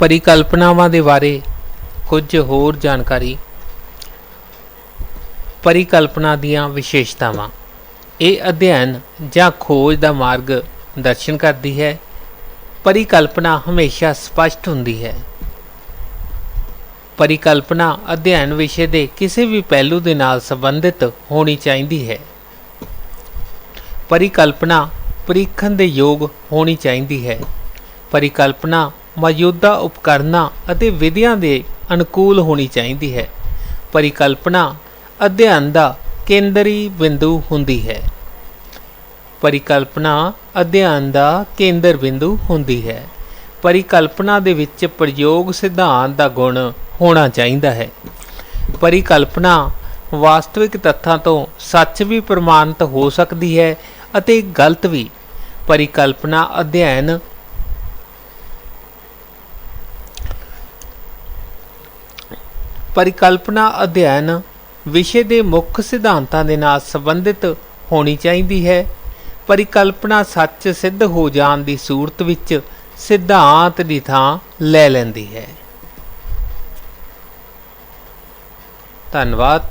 ਪਰਿਕਲਪਨਾਵਾਂ ਦੇ ਬਾਰੇ ਕੁਝ ਹੋਰ ਜਾਣਕਾਰੀ। ਪਰਿਕਲਪਨਾ ਦੀਆਂ ਵਿਸ਼ੇਸ਼ਤਾਵਾਂ। ਇਹ ਅਧਿਐਨ ਜਾਂ ਖੋਜ ਦਾ ਮਾਰਗ ਦਰਸ਼ਨ ਕਰਦੀ ਹੈ। ਪਰਿਕਲਪਨਾ ਹਮੇਸ਼ਾ ਸਪਸ਼ਟ ਹੁੰਦੀ ਹੈ। ਪਰਿਕਲਪਨਾ ਅਧਿਐਨ ਵਿਸ਼ੇ ਦੇ ਕਿਸੇ ਵੀ ਪਹਿਲੂ ਦੇ ਨਾਲ ਸੰਬੰਧਿਤ ਹੋਣੀ ਚਾਹੀਦੀ ਹੈ। ਪਰਿਕਲਪਨਾ ਪ੍ਰੀਖਣ ਦੇ ਯੋਗ ਹੋਣੀ ਚਾਹੀਦੀ ਹੈ। ਪਰਿਕਲਪਨਾ ਮੌਜੂਦਾ ਉਪਕਰਨਾਂ ਅਤੇ ਵਿਧੀਆਂ ਦੇ ਅਨੁਕੂਲ ਹੋਣੀ ਚਾਹੀਦੀ ਹੈ। ਪਰਿਕਲਪਨਾ ਅਧਿਐਨ ਦਾ ਕੇਂਦਰੀ ਬਿੰਦੂ ਹੁੰਦੀ ਹੈ। ਪਰਿਕਲਪਨਾ ਅਧਿਐਨ ਦਾ ਕੇਂਦਰ ਬਿੰਦੂ ਹੁੰਦੀ ਹੈ। ਪਰਿਕਲਪਨਾ ਦੇ ਵਿੱਚ ਪ੍ਰਯੋਗ ਸਿਧਾਂਤ ਦਾ ਗੁਣ ਹੋਣਾ ਚਾਹੀਦਾ ਹੈ। ਪਰਿਕਲਪਨਾ ਵਾਸਤਵਿਕ ਤੱਥਾਂ ਤੋਂ ਸੱਚ ਵੀ ਪ੍ਰਮਾਣਿਤ ਹੋ ਸਕਦੀ ਹੈ ਅਤੇ ਗਲਤ ਵੀ। ਪਰਿਕਲਪਨਾ ਅਧਿਐਨ ਪਰਿਕਲਪਨਾ ਅਧਿਐਨ ਵਿਸ਼ੇ ਦੇ ਮੁੱਖ ਸਿਧਾਂਤਾਂ ਦੇ ਨਾਲ ਸੰਬੰਧਿਤ ਹੋਣੀ ਚਾਹੀਦੀ ਹੈ। ਪਰਿਕਲਪਨਾ ਸੱਚ ਸਿੱਧ ਹੋ ਜਾਣ ਦੀ ਸੂਰਤ ਵਿੱਚ ਸਿਧਾਂਤ ਦੀ ਥਾਂ ਲੈ ਲੈਂਦੀ ਹੈ। ਧੰਨਵਾਦ।